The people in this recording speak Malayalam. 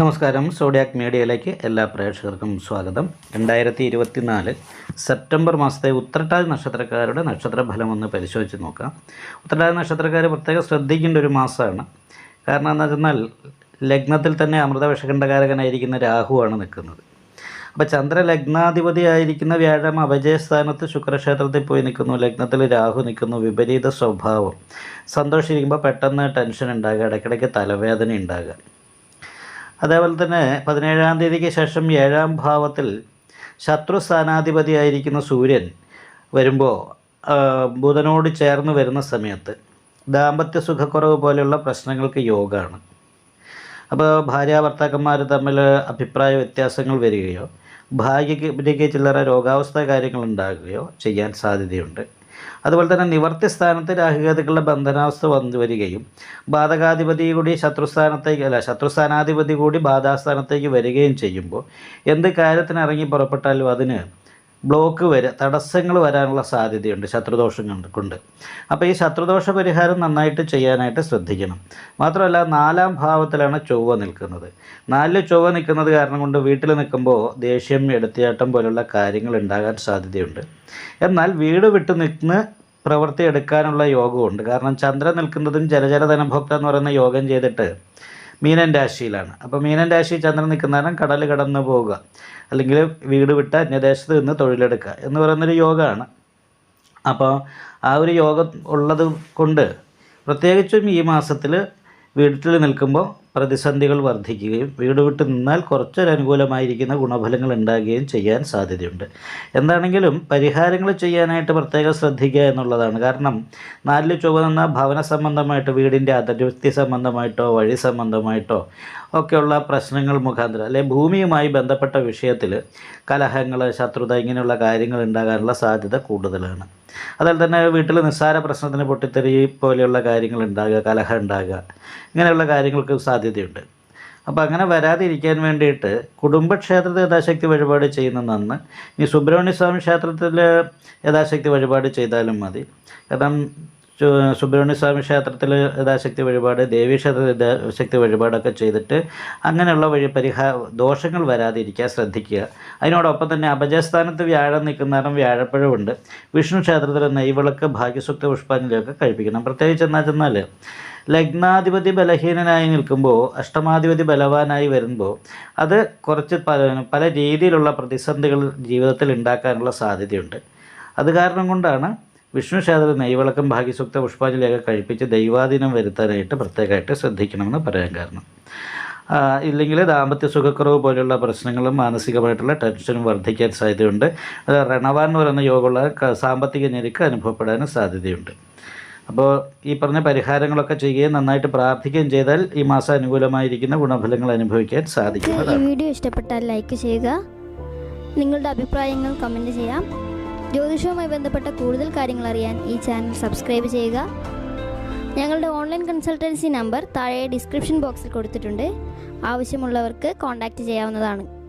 നമസ്കാരം. സോഡിയാക് മീഡിയയിലേക്ക് എല്ലാ പ്രേക്ഷകർക്കും സ്വാഗതം. രണ്ടായിരത്തി ഇരുപത്തിനാല് സെപ്റ്റംബർ മാസത്തെ ഉത്രട്ടാതി നക്ഷത്രക്കാരുടെ നക്ഷത്രഫലം ഒന്ന് പരിശോധിച്ച് നോക്കാം. ഉത്രട്ടാതി നക്ഷത്രക്കാർ പ്രത്യേകം ശ്രദ്ധിക്കേണ്ട ഒരു മാസമാണ്. കാരണം എന്ന് വെച്ചാൽ ലഗ്നത്തിൽ തന്നെ അമൃതവിഷകണ്ഠകാരകനായിരിക്കുന്ന രാഹുവാണ് നിൽക്കുന്നത്. അപ്പോൾ ചന്ദ്ര ലഗ്നാധിപതി ആയിരിക്കുന്ന വ്യാഴം അപജയസ്ഥാനത്ത് ശുക്രക്ഷേത്രത്തിൽ പോയി നിൽക്കുന്നു. ലഗ്നത്തിൽ രാഹു നിൽക്കുന്നു. വിപരീത സ്വഭാവം. സന്തോഷിച്ചിരിക്കുമ്പോൾ പെട്ടെന്ന് ടെൻഷൻ ഉണ്ടാകുക ഇടയ്ക്കിടയ്ക്ക് തലവേദന ഉണ്ടാകുക. അതേപോലെ തന്നെ പതിനേഴാം തീയതിക്ക് ശേഷം ഏഴാം ഭാവത്തിൽ ശത്രു സ്ഥാനാധിപതിയായിരിക്കുന്ന സൂര്യൻ വരുമ്പോൾ ബുധനോട് ചേർന്ന് വരുന്ന സമയത്ത് ദാമ്പത്യ സുഖക്കുറവ് പോലെയുള്ള പ്രശ്നങ്ങൾക്ക് യോഗമാണ് അപ്പോൾ ഭാര്യ ഭർത്താക്കന്മാർ തമ്മിൽ അഭിപ്രായ വ്യത്യാസങ്ങൾ വരികയോ ഭാര്യയ്ക്ക് ചില്ലറ രോഗാവസ്ഥ കാര്യങ്ങൾ ഉണ്ടാകുകയോ ചെയ്യാൻ സാധ്യതയുണ്ട്. അതുപോലെ തന്നെ നിവർത്തി സ്ഥാനത്ത് രാഹുകേതുക്കളുടെ ബന്ധനാവസ്ഥ വന്നു വരികയും ബാധകാധിപതി കൂടി ശത്രുസ്ഥാനത്തേക്ക് അല്ല ശത്രുസ്ഥാനാധിപതി കൂടി ബാധാസ്ഥാനത്തേക്ക് വരികയും ചെയ്യുമ്പോൾ എന്ത് കാര്യത്തിന് ഇറങ്ങി പുറപ്പെട്ടാലും അതിന് ബ്ലോക്ക് വരെ തടസ്സങ്ങൾ വരാനുള്ള സാധ്യതയുണ്ട് ശത്രുദോഷം കൊണ്ട്. അപ്പോൾ ഈ ശത്രുദോഷ പരിഹാരം നന്നായിട്ട് ചെയ്യാനായിട്ട് ശ്രദ്ധിക്കണം. മാത്രമല്ല നാലാം ഭാവത്തിലാണ് ചൊവ്വ നിൽക്കുന്നത്. നാലിൽ ചൊവ്വ നിൽക്കുന്നത് കാരണം കൊണ്ട് വീട്ടിൽ നിൽക്കുമ്പോൾ ദേഷ്യം എടുത്തിയാട്ടം പോലുള്ള കാര്യങ്ങൾ ഉണ്ടാകാൻ സാധ്യതയുണ്ട്. എന്നാൽ വീട് വിട്ട് നിന്ന് പ്രവൃത്തി എടുക്കാനുള്ള യോഗമുണ്ട് കാരണം ചന്ദ്രൻ നിൽക്കുന്നതും ജലജല ധനഭോക്ത എന്ന് പറയുന്ന യോഗം ചെയ്തിട്ട് മീനൻ രാശിയിലാണ്. അപ്പോൾ മീനൻ രാശി ചന്ദ്രൻ നിൽക്കുന്ന കാരണം കടൽ കടന്ന് പോവുക. അല്ലെങ്കിൽ വീട് വിട്ട് അന്യദേശത്ത് നിന്ന് തൊഴിലെടുക്കുക എന്ന് പറയുന്നൊരു യോഗമാണ്. അപ്പോൾ ആ ഒരു യോഗം ഉള്ളത് കൊണ്ട് പ്രത്യേകിച്ചും ഈ മാസത്തിൽ വീട്ടിൽ നിൽക്കുമ്പോൾ പ്രതിസന്ധികൾ വർദ്ധിക്കുകയും വീട് വിട്ട് നിന്നാൽ കുറച്ചൊരു അനുകൂലമായിരിക്കുന്ന ഗുണഫലങ്ങൾ ഉണ്ടാകുകയും ചെയ്യാൻ സാധ്യതയുണ്ട്. എന്താണെങ്കിലും പരിഹാരങ്ങൾ ചെയ്യാനായിട്ട് പ്രത്യേകം ശ്രദ്ധിക്കുക എന്നുള്ളതാണ്. കാരണം നാലിൽ ചുവന്ന ഭവന സംബന്ധമായിട്ട് വീടിന്റെ അതിർത്തി സംബന്ധമായിട്ടോ വഴി സംബന്ധമായിട്ടോ ഒക്കെയുള്ള പ്രശ്നങ്ങൾ മുഖാന്തരം അല്ലെങ്കിൽ ഭൂമിയുമായി ബന്ധപ്പെട്ട വിഷയത്തിൽ കലഹങ്ങൾ ശത്രുത ഇങ്ങനെയുള്ള കാര്യങ്ങൾ ഉണ്ടാകാനുള്ള സാധ്യത കൂടുതലാണ്. അതുപോലെ തന്നെ വീട്ടിൽ നിസ്സാര പ്രശ്നത്തിന് പൊട്ടിത്തെറി പോലെയുള്ള കാര്യങ്ങൾ ഉണ്ടാകുക കലഹം ഉണ്ടാകുക ഇങ്ങനെയുള്ള കാര്യങ്ങൾക്ക് സാധ്യതയുണ്ട്. അപ്പോൾ അങ്ങനെ വരാതിരിക്കാൻ വേണ്ടിയിട്ട് കുടുംബക്ഷേത്രത്തിൽ യഥാശക്തി വഴിപാട് ചെയ്യുന്ന ഈ സുബ്രഹ്മണ്യ സ്വാമി ക്ഷേത്രത്തിൽ യഥാശക്തി വഴിപാട് ചെയ്താലും മതി. കാരണം സുബ്രഹ്മണ്യ സ്വാമി ക്ഷേത്രത്തിൽ യഥാശക്തി വഴിപാട് ദേവീ ക്ഷേത്രത്തിൽ യഥാശക്തി വഴിപാടൊക്കെ ചെയ്തിട്ട് അങ്ങനെയുള്ള വഴി പരിഹാ ദോഷങ്ങൾ വരാതിരിക്കാൻ ശ്രദ്ധിക്കുക. അതിനോടൊപ്പം തന്നെ അപജയസ്ഥാനത്ത് വ്യാഴം നിൽക്കുന്ന കാരണം വ്യാഴപ്പഴമുണ്ട് വിഷ്ണു ക്ഷേത്രത്തിൽ നെയ്വിളക്ക് ഭാഗ്യസുക്ത പുഷ്പാഞ്ജലിയൊക്കെ കഴിപ്പിക്കണം. പ്രത്യേകിച്ച് എന്താ ചെന്നാൽ ലഗ്നാധിപതി ബലഹീനനായി നിൽക്കുമ്പോൾ അഷ്ടമാധിപതി ബലവാനായി വരുമ്പോൾ അത് കുറച്ച് പല പല രീതിയിലുള്ള പ്രതിസന്ധികൾ ജീവിതത്തിൽ ഉണ്ടാക്കാനുള്ള സാധ്യതയുണ്ട്. അത് കാരണം കൊണ്ടാണ് വിഷ്ണു ക്ഷേത്രത്തിൽ നെയ്വിളക്കം ഭാഗ്യസുക്ത പുഷ്പാഞ്ജലിയൊക്കെ കഴിപ്പിച്ച് ദൈവാധീനം വരുത്താനായിട്ട് പ്രത്യേകമായിട്ട് ശ്രദ്ധിക്കണമെന്ന് പറയാൻ കാരണം. ഇല്ലെങ്കിൽ ദാമ്പത്യ സുഖക്കുറവ് പോലെയുള്ള പ്രശ്നങ്ങളും മാനസികമായിട്ടുള്ള ടെൻഷനും വർദ്ധിക്കാൻ സാധ്യതയുണ്ട്. അത് രണവാൻ എന്ന് പറയുന്ന യോഗമുള്ള സാമ്പത്തിക ഞെരുക്ക് അനുഭവപ്പെടാനും സാധ്യതയുണ്ട്. അപ്പോൾ ഈ പറഞ്ഞ പരിഹാരങ്ങളൊക്കെ ചെയ്യുകയും നന്നായിട്ട് പ്രാർത്ഥിക്കുകയും ചെയ്താൽ ഈ മാസം അനുകൂലമായിരിക്കുന്ന ഗുണഫലങ്ങൾ അനുഭവിക്കാൻ സാധിക്കും. വീഡിയോ ഇഷ്ടപ്പെട്ടാൽ ലൈക്ക് ചെയ്യുക. നിങ്ങളുടെ അഭിപ്രായങ്ങൾ കമന്റ് ചെയ്യാം. ജ്യോതിഷവുമായി ബന്ധപ്പെട്ട കൂടുതൽ കാര്യങ്ങൾ അറിയാൻ ഈ ചാനൽ സബ്സ്ക്രൈബ് ചെയ്യുക. ഞങ്ങളുടെ ഓൺലൈൻ കൺസൾട്ടൻസി നമ്പർ താഴെ ഡിസ്ക്രിപ്ഷൻ ബോക്സിൽ കൊടുത്തിട്ടുണ്ട്. ആവശ്യമുള്ളവർക്ക് കോൺടാക്റ്റ് ചെയ്യാവുന്നതാണ്.